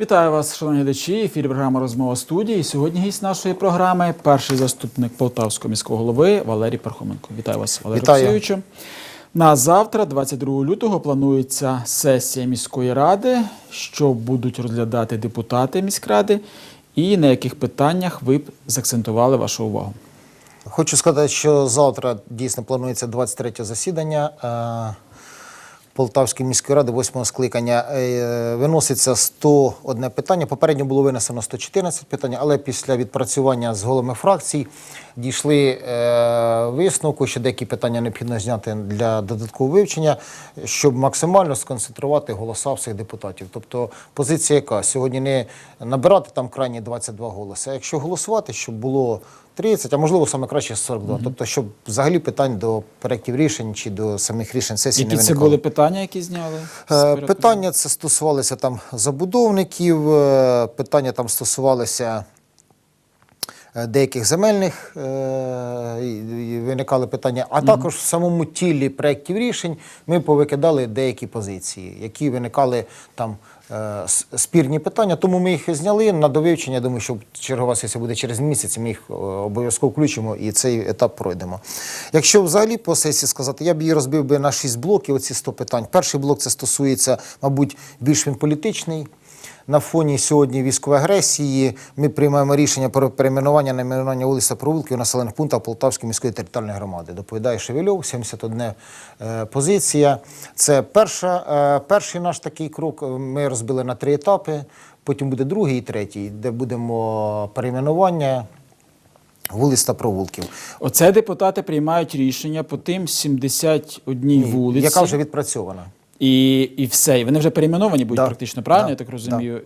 Вітаю вас, шановні глядачі. Ефірі програма Розмова студії. Сьогодні гість нашої програми перший заступник Полтавського міського голови Валерій Пархоменко. Вітаю вас, Валерій Вітаю. Олексійовичу. На завтра, 22 лютого, планується сесія міської ради, що будуть розглядати депутати міськради, і на яких питаннях ви б заакцентували вашу увагу. Хочу сказати, що завтра дійсно планується 23 засідання е, Полтавської міської ради, 8 скликання. Е, Виноситься 101 питання. Попередньо було винесено 114 питань, але після відпрацювання з головами фракцій дійшли е, висновку, що деякі питання необхідно зняти для додаткового вивчення, щоб максимально сконцентрувати голоса всіх депутатів. Тобто позиція яка? Сьогодні не набирати там крайні 22 голоси, а якщо голосувати, щоб було 30, а можливо саме краще 42. Тобто, щоб взагалі питань до проєктів рішень чи до самих рішень сесії Які не це були питання, які зняли? Е, Питання це стосувалося там забудовників, е, питання там стосувалися е, деяких земельних, е, виникали питання, а також в самому тілі проєктів рішень ми повикидали деякі позиції, які виникали там спірні питання, тому ми їх зняли на довивчення. Думаю, що чергова сесія буде через місяць, ми їх е, обов'язково включимо і цей етап пройдемо. Якщо взагалі по сесії сказати, я б її розбив би на шість блоків, оці 100 питань. Перший блок це стосується, мабуть, більш він політичний. На фоні сьогодні військової агресії ми приймаємо рішення про перейменування найменування вулиць та провулків у населених пунктах Полтавської міської територіальної громади. Доповідає Шевельов, 71 е, позиція. Це перша, е, перший наш такий крок. Ми розбили на три етапи. Потім буде другий і третій, де будемо перейменування вулиць та провулків. Оце депутати приймають рішення по тим 71 вулиці. Яка вже відпрацьована. І, і все. І вони вже перейменовані будуть Да. практично, правильно, Да. я так розумію.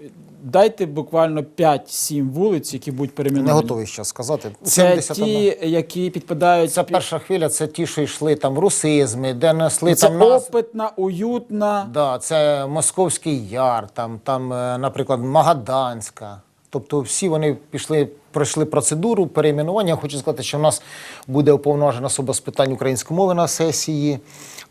Дайте буквально 5-7 вулиць, які будуть Не перейменовані. готовий зараз сказати. Це 71. ті, які підпадають. Це перша хвиля, це ті, що йшли там русизми, де несли це там нас. опитна, уютна. Да, це Московський Яр, там, там, е, наприклад, Магаданська. Тобто всі вони пішли, пройшли процедуру перейменування. Хочу сказати, що в нас буде уповноважена особа з питань української мови на сесії,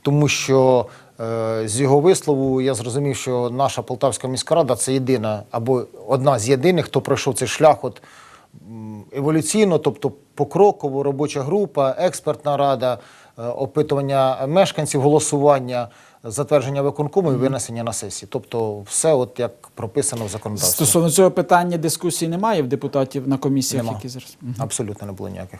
тому що е, з його вислову я зрозумів, що наша Полтавська міська рада це єдина або одна з єдиних, хто пройшов цей шлях от, еволюційно, тобто покроково робоча група, експертна рада, е, опитування мешканців, голосування, затвердження виконкому і винесення на сесії. Тобто, все, от як прописано в законодавстві. Стосовно цього питання дискусії немає в депутатів на комісіях, Нема. які зараз. Абсолютно не було ніяких.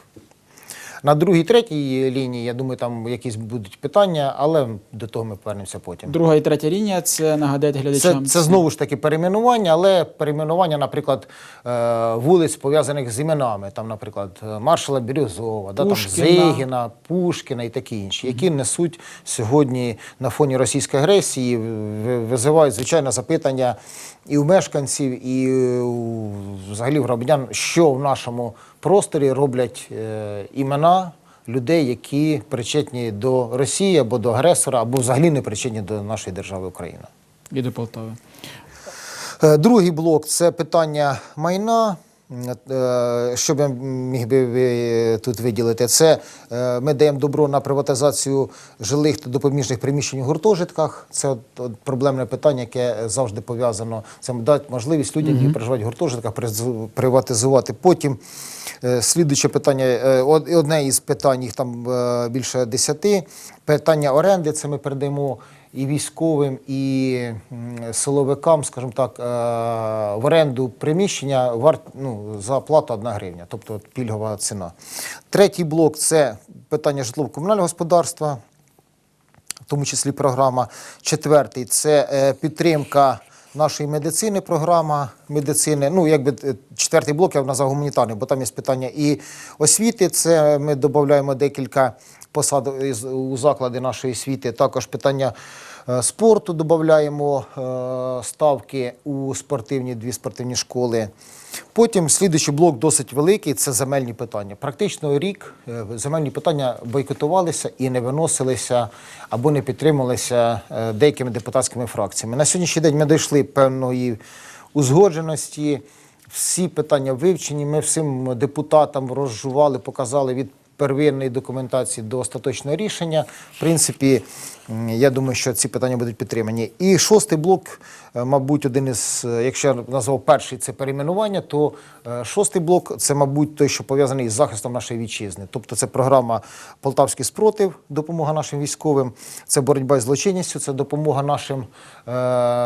На другій, третій лінії, я думаю, там якісь будуть питання, але до того ми повернемося потім. Друга і третя лінія це нагадайте Це, глядачам. це знову ж таки перейменування, але перейменування, наприклад, е, вулиць пов'язаних з іменами, там, наприклад, маршала Бірюзова, да, там. Зигіна, Пушкіна і такі інші, які несуть сьогодні на фоні російської агресії, визивають звичайно запитання і у мешканців, і у, взагалі громадян, що в нашому просторі роблять е, імена людей, які причетні до Росії або до агресора, або взагалі не причетні до нашої держави Україна. І до Полтави. Е, Другий блок це питання майна. Е, Що б я міг би ви тут виділити? Це е, ми даємо добро на приватизацію жилих та допоміжних приміщень у гуртожитках. Це от, от проблемне питання, яке завжди пов'язано. Це дати можливість людям, які проживають в гуртожитках, приватизувати. Потім е, слідуюче питання, е, одне із питань, їх там е, більше десяти. Питання оренди. Це ми передаємо і військовим, і силовикам, скажімо так, е, в оренду приміщення варт, ну, за плату 1 гривня, тобто пільгова ціна. Третій блок це питання житлово-комунального господарства, в тому числі програма. Четвертий це е, підтримка нашої медицини, програма медицини. Ну, якби е, четвертий блок я назвав гуманітарний, бо там є питання і освіти. Це ми додаємо декілька посад у заклади нашої освіти. Також питання спорту додаємо е, ставки у спортивні дві спортивні школи. Потім слідуючий блок досить великий це земельні питання. Практично рік е, земельні питання бойкотувалися і не виносилися або не підтримувалися е, деякими депутатськими фракціями. На сьогоднішній день ми дійшли певної узгодженості. Всі питання вивчені. Ми всім депутатам розжували, показали від первинної документації до остаточного рішення. В принципі, я думаю, що ці питання будуть підтримані. І шостий блок, е, мабуть, один із, е, якщо я назвав перший це перейменування, то е, шостий блок це, мабуть, той, що пов'язаний із захистом нашої вітчизни. Тобто це програма Полтавський спротив, допомога нашим військовим, це боротьба з злочинністю, це допомога нашим е,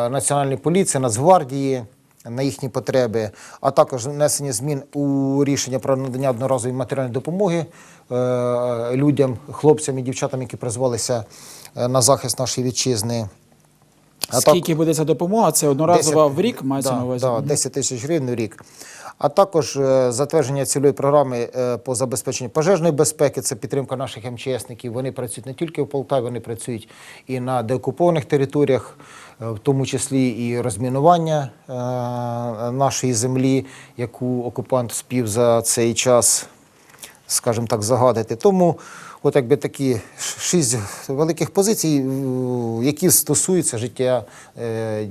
національній поліції, Нацгвардії на їхні потреби, а також внесення змін у рішення про надання одноразової матеріальної допомоги е, людям, хлопцям і дівчатам, які призвалися е, на захист нашої вітчизни. А так- Скільки буде ця допомога? Це одноразова 10 в рік мається да, на увазі? Да, 10 тисяч гривень в рік. А також е, затвердження цільової програми е, по забезпеченню пожежної безпеки, це підтримка наших МЧСників. Вони працюють не тільки в Полтаві, вони працюють і на деокупованих територіях, е, в тому числі і розмінування нашої землі, яку окупант спів за цей час скажімо так, загадити. Тому от якби такі шість великих позицій, які стосуються життя е,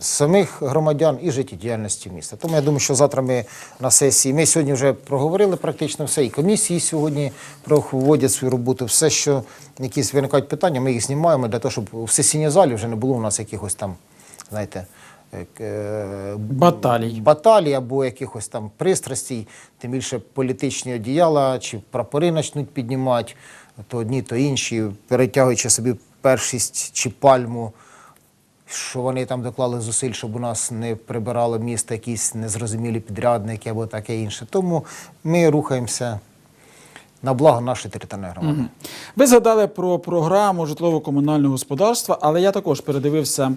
самих громадян і життєдіяльності міста. Тому я думаю, що завтра ми на сесії, ми сьогодні вже проговорили практично все, і комісії сьогодні проводять свою роботу. Все, що якісь виникають питання, ми їх знімаємо для того, щоб в сесійній залі вже не було у нас якихось там, знаєте, Баталій. баталій або якихось там пристрастей, тим більше політичні одіяла чи прапори почнуть піднімати, то одні, то інші, перетягуючи собі першість чи пальму, що вони там доклали зусиль, щоб у нас не прибирало місто якісь незрозумілі підрядники або таке інше. Тому ми рухаємося на благо нашої територіальної громади. Ви згадали про програму житлово-комунального господарства, але я також передивився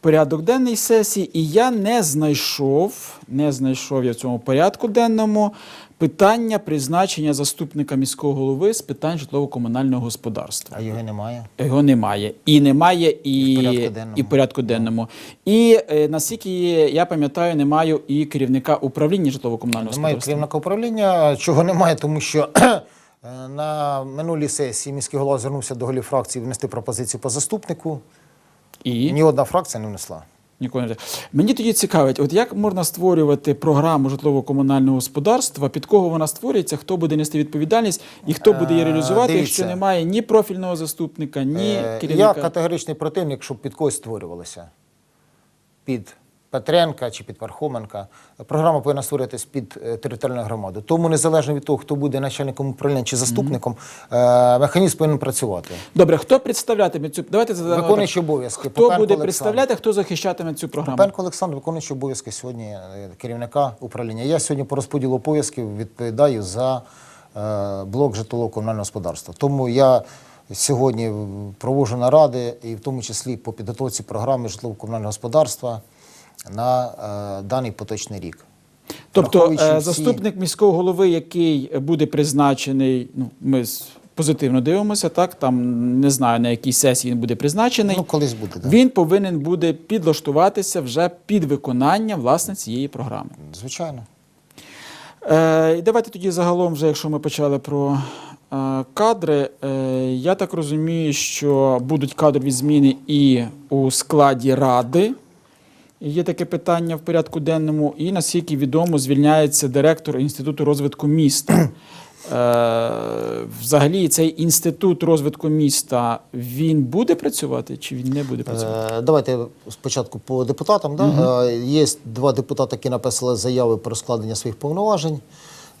порядок денний сесії, і я не знайшов, не знайшов я в цьому порядку денному питання призначення заступника міського голови з питань житлово-комунального господарства. А його немає. Його немає. І немає і, І в порядку денному. і в порядку денному. І е, наскільки я пам'ятаю, немає і керівника управління житлово-комунального Немає господарства. керівника управління. Чого немає, тому що е, на минулій сесії міський голова звернувся до голів фракції внести пропозицію по заступнику. І Ні одна фракція не внесла. Ніколи не мені тоді цікавить, от як можна створювати програму житлово-комунального господарства, під кого вона створюється, хто буде нести відповідальність і хто буде її Е, реалізувати, дивіться. якщо немає ні профільного заступника, ні Е, керівника. Я категоричний противник, щоб під когось створювалося. Під Петренка чи під Пархоменка. Програма повинна створюватись під е, територіальну громаду. Тому незалежно від того, хто буде начальником управління чи заступником, е, механізм повинен працювати. Добре, хто представлятиме цю давайте задамо так. Виконуючий обов'язки. Хто Попенко буде представляти, хто захищатиме цю програму? Пенко Олександр, виконуючий обов'язки сьогодні е, керівника управління. Я сьогодні по розподілу обов'язків відповідаю за блок житлово-комунального господарства. Тому я сьогодні проводжу наради, і в тому числі по підготовці програми житлово-комунального господарства на е, даний поточний рік. Тобто е, всі- заступник міського голови, який буде призначений, ну ми позитивно дивимося, так там не знаю на якій сесії він буде призначений. Ну, колись буде. Да. Він повинен буде підлаштуватися вже під виконання власне цієї програми. Звичайно. Е, і давайте тоді загалом, вже якщо ми почали про е, кадри, е, я так розумію, що будуть кадрові зміни і у складі ради. Є таке питання в порядку денному, і наскільки відомо, звільняється директор Інституту розвитку міста. Е, взагалі, цей інститут розвитку міста він буде працювати чи він не буде працювати? Е, Давайте спочатку по депутатам. Да? Е, Є два депутати, які написали заяви про складення своїх повноважень.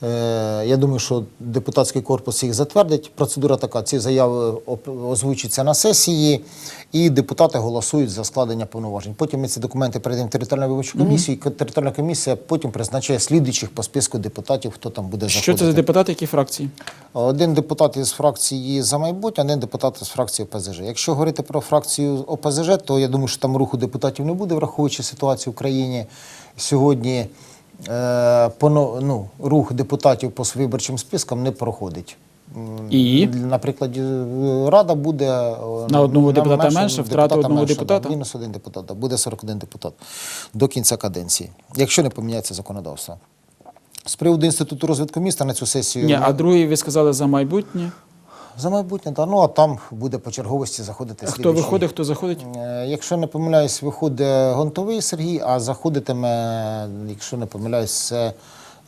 Е, Я думаю, що депутатський корпус їх затвердить. Процедура така: ці заяви озвучаться на сесії, і депутати голосують за складення повноважень. Потім ми ці документи передаємо в територіальну виборчу комісію, і територіальна комісія потім призначає слідуючих по списку депутатів, хто там буде заходити. Що це за депутати, які фракції? Один депутат із фракції за майбутнє, один депутат із фракції ОПЗЖ. Якщо говорити про фракцію ОПЗЖ, то я думаю, що там руху депутатів не буде, враховуючи ситуацію в країні. Сьогодні ну, рух депутатів по виборчим спискам не проходить. І? Наприклад, е, Рада буде е, На одного депутата менше, менше, втрата одного менше, депутата? Да, мінус один депутат, да, буде 41 депутат до кінця каденції, якщо не поміняється законодавство. З приводу інституту розвитку міста на цю сесію Ні, а другий ви сказали за майбутнє. За майбутнє, да. Ну а там буде по черговості заходити А хто виходить, хто заходить? Е, Якщо не помиляюсь, виходить Гонтовий Сергій, а заходитиме, якщо не помиляюсь, це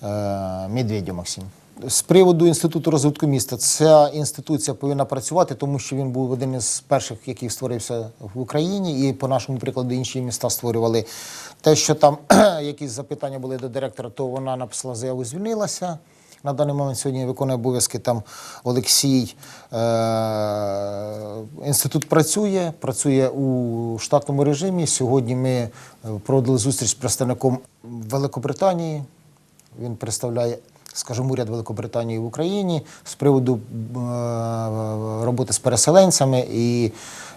е, Медведєв Максим. З приводу інституту розвитку міста, ця інституція повинна працювати, тому що він був один із перших, який створився в Україні, і по нашому прикладу інші міста створювали. Те, що там якісь запитання були до директора, то вона написала заяву, звільнилася. На даний момент сьогодні виконує обов'язки там Олексій. Е- інститут працює, працює у штатному режимі. Сьогодні ми е, проводили зустріч з представником Великобританії. Він представляє, скажімо, уряд Великобританії в Україні з приводу е, роботи з переселенцями і,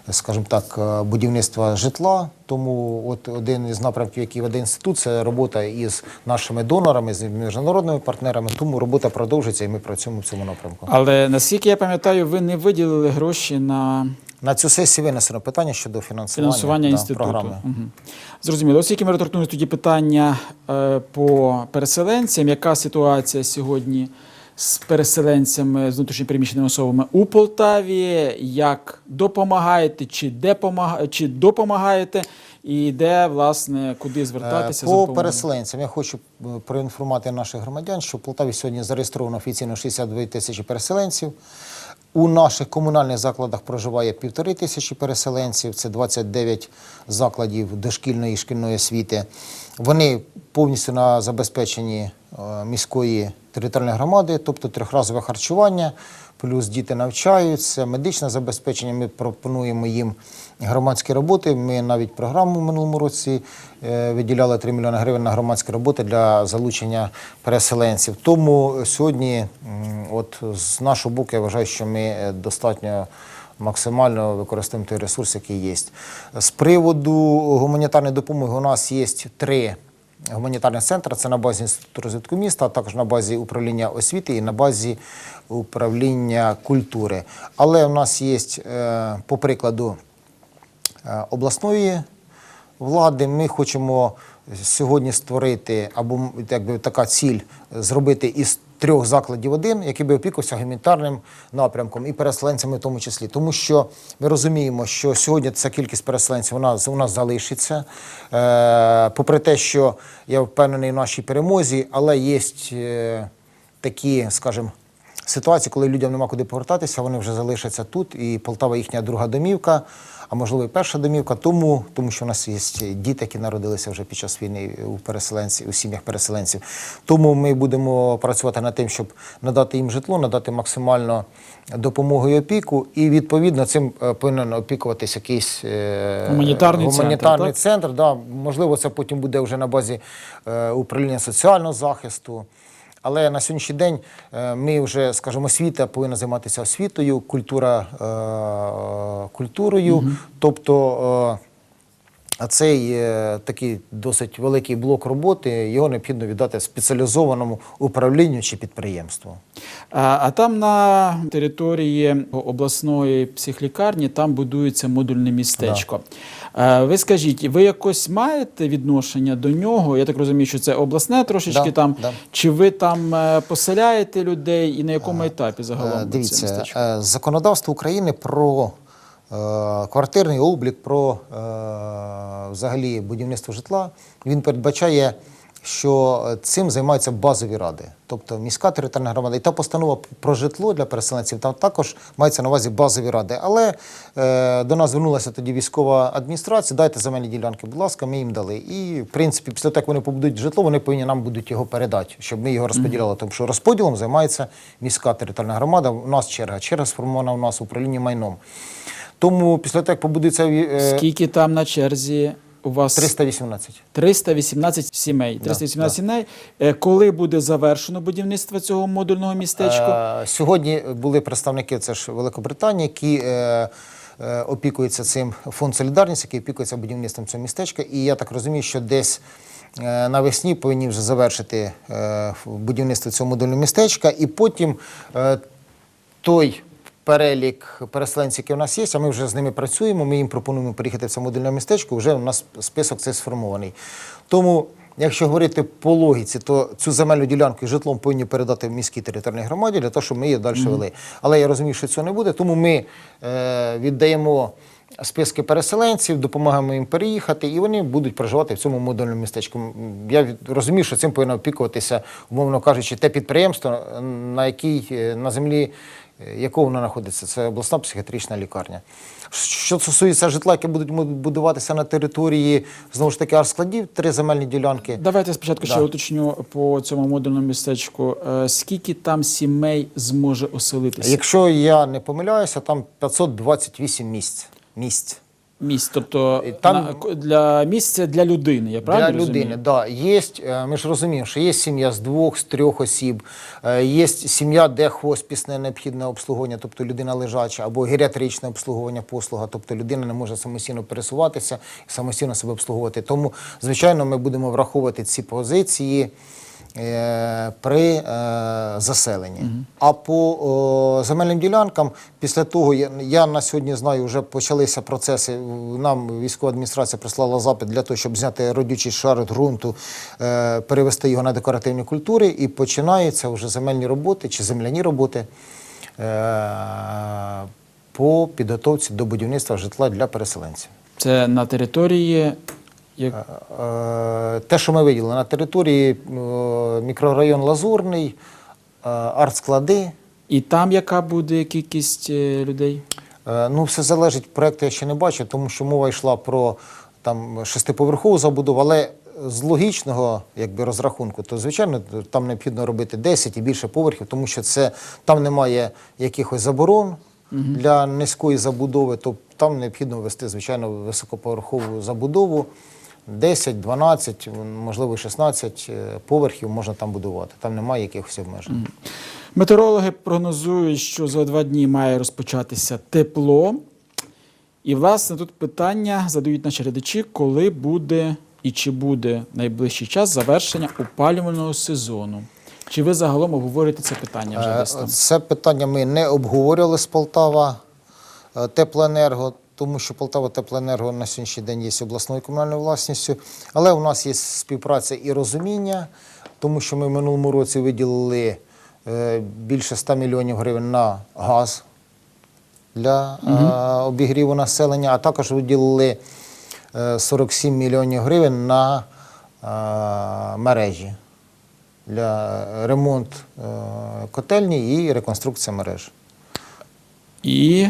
скажімо так, е, будівництва житла. Тому от один із напрямків, який веде інститут, це робота із нашими донорами, з міжнародними партнерами. Тому робота продовжиться, і ми працюємо в цьому напрямку. Але наскільки я пам'ятаю, ви не виділили гроші на На цю сесію винесено питання щодо фінансування, фінансування да, інституту. програми. Мгм. Зрозуміло. Оскільки ми торкнулися тоді питання е, по переселенцям, яка ситуація сьогодні з переселенцями з внутрішньопереміщеними особами у Полтаві? Як допомагаєте, чи де помага- чи допомагаєте, і де власне куди звертатися за Е, По допомогою? переселенцям я хочу е, проінформувати наших громадян, що в Полтаві сьогодні зареєстровано офіційно 62 тисячі переселенців. У наших комунальних закладах проживає півтори тисячі переселенців, це 29 закладів дошкільної і шкільної освіти. Вони повністю на забезпеченні е, міської територіальної громади, тобто трьохразове харчування, плюс діти навчаються, медичне забезпечення. Ми пропонуємо їм громадські роботи. Ми навіть програму в минулому році е, виділяли 3 мільйони гривень на громадські роботи для залучення переселенців. Тому сьогодні, от з нашого боку, я вважаю, що ми е, достатньо максимально використовуємо той ресурс, який є. З приводу гуманітарної допомоги у нас є три гуманітарних центр. Це на базі Інституту розвитку міста, а також на базі управління освіти і на базі управління культури. Але у нас є, е, по прикладу, е, обласної влади. Ми хочемо сьогодні створити, або якби така ціль зробити із трьох закладів один, який би опікувався гуманітарним напрямком і переселенцями в тому числі. Тому що ми розуміємо, що сьогодні ця кількість переселенців вона у нас залишиться. Е, попри те, що я впевнений в нашій перемозі, але є е, такі, скажімо, ситуації, коли людям нема куди повертатися, вони вже залишаться тут, і Полтава їхня друга домівка, а можливо і перша домівка. Тому, тому що в нас є діти, які народилися вже під час війни у переселенців, у сім'ях переселенців. Тому ми будемо працювати над тим, щоб надати їм житло, надати максимально допомогу і опіку, і відповідно цим е, повинен опікуватися якийсь е, Гуманітарний центр, центр. Да, можливо, це потім буде вже на базі е, управління соціального захисту. Але на сьогоднішній день е, ми вже, скажімо, освіта повинна займатися освітою, культура е, культурою. Тобто е, цей е, такий досить великий блок роботи, його необхідно віддати спеціалізованому управлінню чи підприємству. А, а там на території обласної психлікарні там будується модульне містечко. Е, Ви скажіть, ви якось маєте відношення до нього? Я так розумію, що це обласне трошечки Да, там. да. Чи ви там е, поселяєте людей і на якому етапі загалом Е, це містечко? е, законодавство України про е, квартирний облік, про е, взагалі будівництво житла, він передбачає, що цим займаються базові ради, тобто міська територіальна громада. І та постанова про житло для переселенців там також мається на увазі базові ради. Але е, до нас звернулася тоді військова адміністрація, дайте земельні ділянки, будь ласка, ми їм дали. І, в принципі, після того, як вони побудують житло, вони повинні нам будуть його передати, щоб ми його розподіляли. Тому що розподілом займається міська територіальна громада. У нас черга. Черга сформована у нас управління майном. Тому після того, як побудується е, Скільки там на черзі у вас 318. 318 сімей. 318 сімей. Е, Коли буде завершено будівництво цього модульного містечка? Е, Сьогодні були представники це ж Великобританії, які е, е, опікуються цим фонд солідарність, який опікується будівництвом цього містечка. І я так розумію, що десь навесні повинні вже завершити будівництво цього модульного містечка, і потім той. Перелік переселенців, які у нас є, а ми вже з ними працюємо. Ми їм пропонуємо приїхати в це модульне містечко. Вже у нас список цей сформований. Тому якщо говорити по логіці, то цю земельну ділянку і житлом повинні передати в міській територіальній громаді для того, щоб ми її далі вели. Але я розумію, що цього не буде, тому ми е, віддаємо списки переселенців, допомагаємо їм переїхати, і вони будуть проживати в цьому модульному містечку. Я від- розумію, що цим повинно опікуватися, умовно кажучи, те підприємство, на якій е, на землі якого вона знаходиться, це обласна психіатрична лікарня. Що стосується житла, яке будуть будуватися на території знову ж таки арскладів, три земельні ділянки. Давайте спочатку Да. ще уточню по цьому модульному містечку. Е, Скільки там сімей зможе оселитися? Якщо я не помиляюся, там 528 місць. Місць. Місць, тобто там- на- для місця для людини, я правильно Для розумію? людини, да. Є, е, ми ж розуміємо, що є сім'я з двох, з трьох осіб, е, є сім'я, де хоспісне необхідне обслуговування, тобто людина лежача, або геріатричне обслуговування послуга, тобто людина не може самостійно пересуватися і самостійно себе обслуговувати. Тому, звичайно, ми будемо враховувати ці позиції. Е, При е, заселенні. А по земельним ділянкам, після того, я, на сьогодні знаю, вже почалися процеси. Нам військова адміністрація прислала запит для того, щоб зняти родючий шар ґрунту, е, перевести його на декоративні культури, і починаються вже земельні роботи чи земляні роботи по підготовці до будівництва житла для переселенців. Це на території. Як... Е, Те, що ми виділили на території е, мікрорайон Лазурний, е, артсклади. І там яка буде кількість е, людей? Е, Ну, все залежить, проєкту я ще не бачу, тому що мова йшла про там, шестиповерхову забудову, але з логічного якби, розрахунку, то, звичайно, там необхідно робити 10 і більше поверхів, тому що це, там немає якихось заборон для низької забудови, то там необхідно ввести, звичайно, високоповерхову забудову. 10, 12, можливо, 16 е, поверхів можна там будувати. Там немає якихось обмежень. Метеорологи прогнозують, що за два дні має розпочатися тепло. І, власне, тут питання задають наші глядачі, коли буде і чи буде найближчий час завершення опалювального сезону. Чи ви загалом обговорюєте це питання вже Е, десь там? Це питання ми не обговорювали з Полтава е, Теплоенерго, тому що Полтава Теплоенерго на сьогоднішній день є обласною комунальною власністю. Але у нас є співпраця і розуміння, тому що ми в минулому році виділили е, більше 100 мільйонів гривень на газ для е, обігріву населення, а також виділили е, 47 мільйонів гривень на е, мережі для ремонт е, котельні і реконструкція мереж. І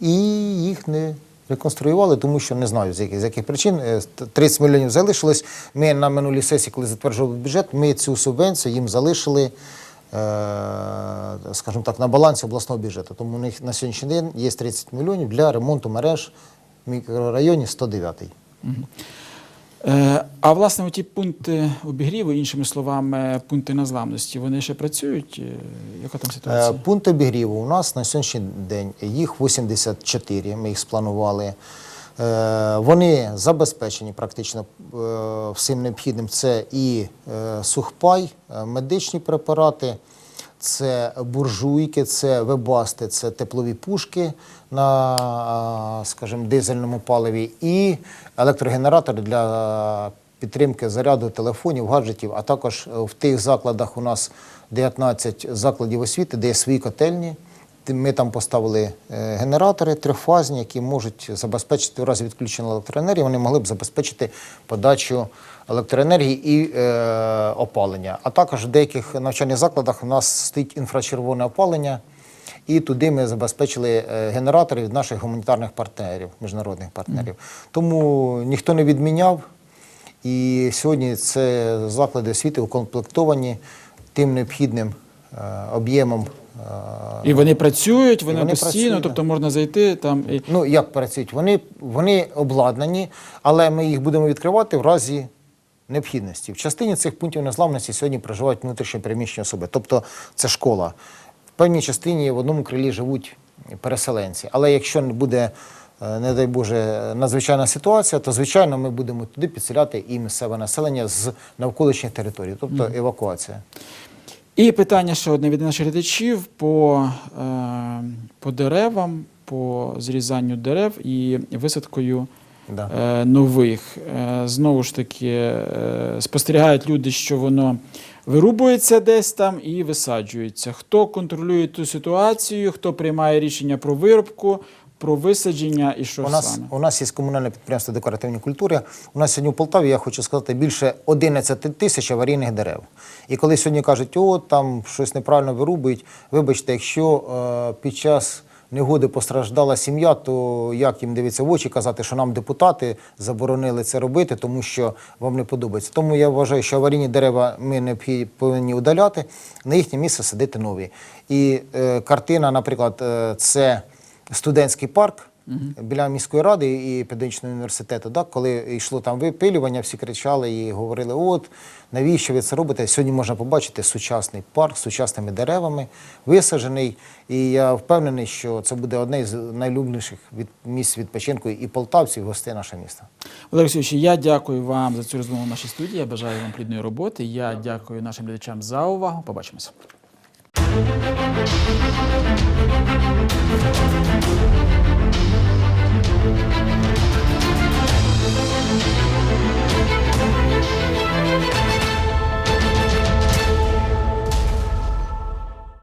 І їх не реконструювали, тому що не знаю, з яких, з яких причин. Е, 30 мільйонів залишилось. Ми на минулій сесії, коли затверджували бюджет, ми цю субвенцію їм залишили, е, скажімо так, на балансі обласного бюджету. Тому у них на сьогоднішній день є 30 мільйонів для ремонту мереж в мікрорайоні 109. Е, а власне, ті пункти обігріву, іншими словами, пункти незламності, вони ще працюють? Е, Яка там Е, ситуація? Пункт обігріву у нас на сьогоднішній день їх 84, ми їх спланували. Е, Вони забезпечені практично е, всім необхідним. Це і е, сухпай, е, медичні препарати, це буржуйки, це вебасти, це теплові пушки на, скажімо, дизельному паливі і електрогенератори для підтримки заряду телефонів, гаджетів, а також в тих закладах у нас 19 закладів освіти, де є свої котельні. Ми там поставили е, генератори трьохфазні, які можуть забезпечити у разі відключення електроенергії, вони могли б забезпечити подачу електроенергії і е, опалення. А також в деяких навчальних закладах у нас стоїть інфрачервоне опалення, і туди ми забезпечили е, генератори від наших гуманітарних партнерів, міжнародних партнерів. Тому ніхто не відміняв. І сьогодні це заклади освіти укомплектовані тим необхідним е, об'ємом. І вони працюють, вони, вони постійно, працюють, тобто можна зайти там і. Ну, як працюють? Вони, вони обладнані, але ми їх будемо відкривати в разі необхідності. В частині цих пунктів незламності сьогодні проживають внутрішньо переміщені особи. Тобто це школа. В певній частині в одному крилі живуть переселенці. Але якщо не буде, е, не дай Боже, надзвичайна ситуація, то звичайно ми будемо туди підселяти і місцеве населення з навколишніх територій, тобто евакуація. І питання ще одне від наших глядачів по, е, по деревам, по зрізанню дерев і висадкою Да. е, нових. Е, Знову ж таки, е, спостерігають люди, що воно вирубується десь там і висаджується. Хто контролює ту ситуацію, хто приймає рішення про вирубку, про висадження і що У нас, саме? у нас є комунальне підприємство декоративні культури. У нас сьогодні в Полтаві, я хочу сказати, більше 11 тисяч аварійних дерев. І коли сьогодні кажуть, о, там щось неправильно вирубують, вибачте, якщо е, під час негоди постраждала сім'я, то як їм дивитися в очі казати, що нам депутати заборонили це робити, тому що вам не подобається. Тому я вважаю, що аварійні дерева ми необхідні повинні удаляти, на їхнє місце садити нові. І е, картина, наприклад, е, це студентський парк біля міської ради і педагогічного університету. Так, коли йшло там випилювання, всі кричали і говорили: от навіщо ви це робите? Сьогодні можна побачити сучасний парк з сучасними деревами, висаджений. І я впевнений, що це буде одне з найлюбніших від місць відпочинку і полтавців, і гостей нашого міста. Олексійович, я дякую вам за цю розмову в нашій студії. Я бажаю вам плідної роботи. Я дякую нашим глядачам за увагу. Побачимося. Thank you.